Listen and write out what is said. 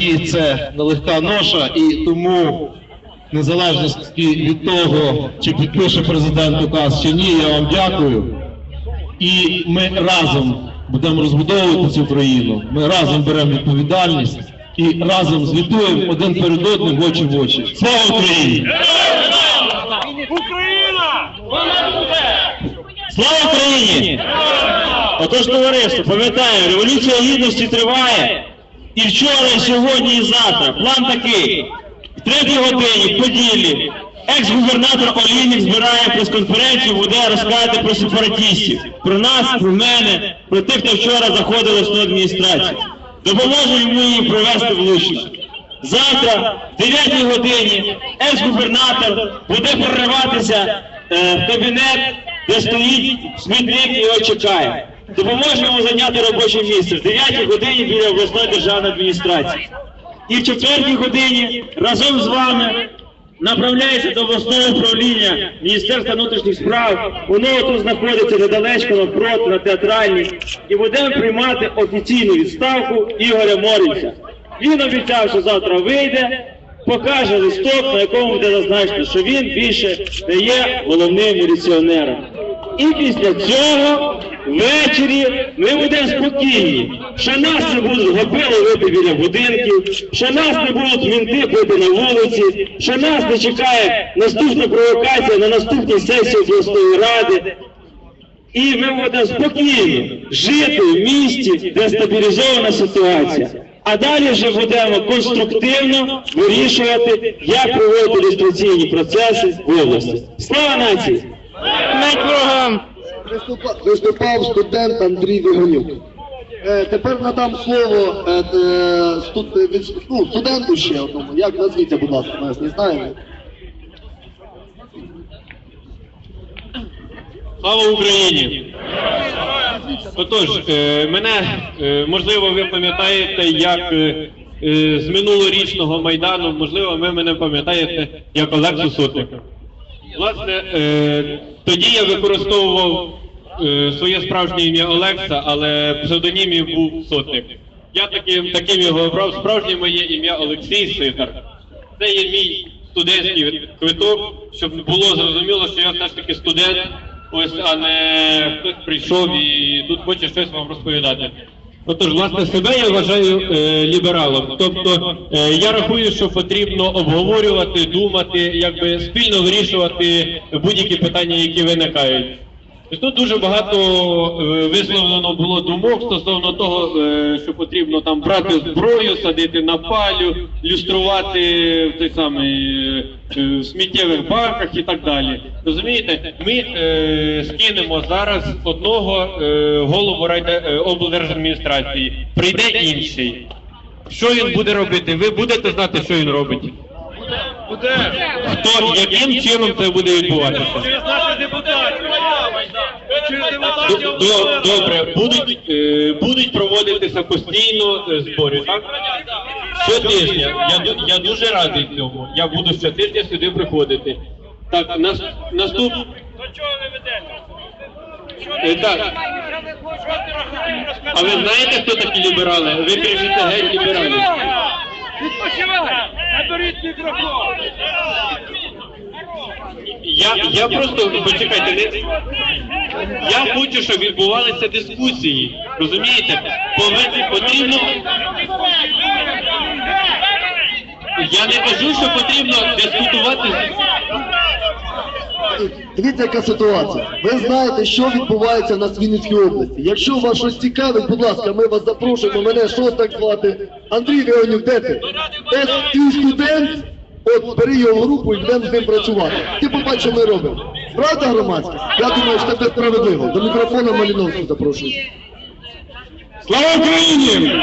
житті це нелегка ноша, і тому, в незалежності від того, чи підпише президент указ чи ні, я вам дякую. І ми разом будемо розбудовувати цю країну. Ми разом беремо відповідальність і разом звітуємо один перед одним в очі в очі. Слава Україні! Україна! Слава Україні! Отож, товариство, пам'ятаємо, революція гідності триває. І вчора, і сьогодні, і завтра. План такий. В третій годині в Поділлі екс-губернатор Олійник збирає прес-конференцію, буде розказати про сепаратистів, про нас, про мене, про тих, хто вчора заходив в адміністрацію. Допоможемо йому її провести влучно. Завтра, в 9 годині, екс-губернатор буде прориватися е, в кабінет, де стоїть смітник і його чекає. Допоможемо йому зайняти робоче місце в 9 годині біля обласної державної адміністрації. І в 4 годині разом з вами направляється до обласного управління Міністерства внутрішніх справ. Воно тут знаходиться недалечко навпроти на театральній. І будемо приймати офіційну відставку Ігоря Морівця. Він обіцяв, що завтра вийде, покаже листок, на якому буде зазначено, що він більше не є головним міліціонером. І після цього ввечері ми будемо спокійні, що нас не будуть гопили вити біля будинків, що нас не будуть мінти бити на вулиці, що нас не чекає наступна провокація на наступній сесії обласної ради. І ми будемо спокійно жити в місті, де стабілізована ситуація. А далі вже будемо конструктивно вирішувати, як проводити ілюстраційні процеси в області. Слава нації! Смерть ворогам! Виступа- виступав студент Андрій Вигонюк. Е, тепер надам слово е, е, студ, е, від, ну, студенту ще одному. Як назвіться, будь ласка, ж не знаємо. Слава Україні! Отож, е, мене е, можливо ви пам'ятаєте як е, е, з минулорічного майдану, можливо, ви мене пам'ятаєте як Олексу Сотника. Власне, е, тоді я використовував е, своє справжнє ім'я Олекса, але псевдонімів був Сотник. Я таким, таким його обрав. Справжнє моє ім'я Олексій Ситар. Це є мій студентський квиток, щоб було зрозуміло, що я все ж таки студент, ось, а не хтось прийшов і тут хоче щось вам розповідати. Отож, власне, себе я вважаю е, лібералом. Тобто е, я рахую, що потрібно обговорювати, думати, якби спільно вирішувати будь-які питання, які виникають. Ось Тут дуже багато е, висловлено було думок стосовно того, е, що потрібно там брати зброю, садити на палю, люструвати в той самий е, в сміттєвих баках і так далі. Розумієте, ми е, скинемо зараз одного е, голову райде, е, облдержадміністрації, прийде інший. Що він буде робити? Ви будете знати, що він робить? Буде! Хто яким чином це буде відбуватися? Через наших депутатів! Через До- депутатів! до- Добре, будуть, е, будуть проводитися постійно е, збори, так? Щотижня. Я, я дуже радий цьому. Я буду щотижня сюди приходити. Так, нас, наступ... До чого ви ведете? так. А ви знаєте, хто такі ліберали? Ви кричите геть лібералів. Відпочивай! Наберіть мікрофон! Я, я просто почекайте, не я хочу, щоб відбувалися дискусії. Розумієте? Повинні потрібно. Я не кажу, що потрібно дискутувати. Дивіться, яка ситуація. Ви знаєте, що відбувається в нас області. Якщо вас щось цікавить, будь ласка, ми вас запрошуємо. Мене що так звати? Андрій Леонюк, де ти? От ти студент, от бери його в групу і будемо з ним працювати. Ти побачиш, що ми робимо. Правда, громадськість? Я думаю, що це справедливо. До мікрофона Маліновську запрошую. Слава Україні!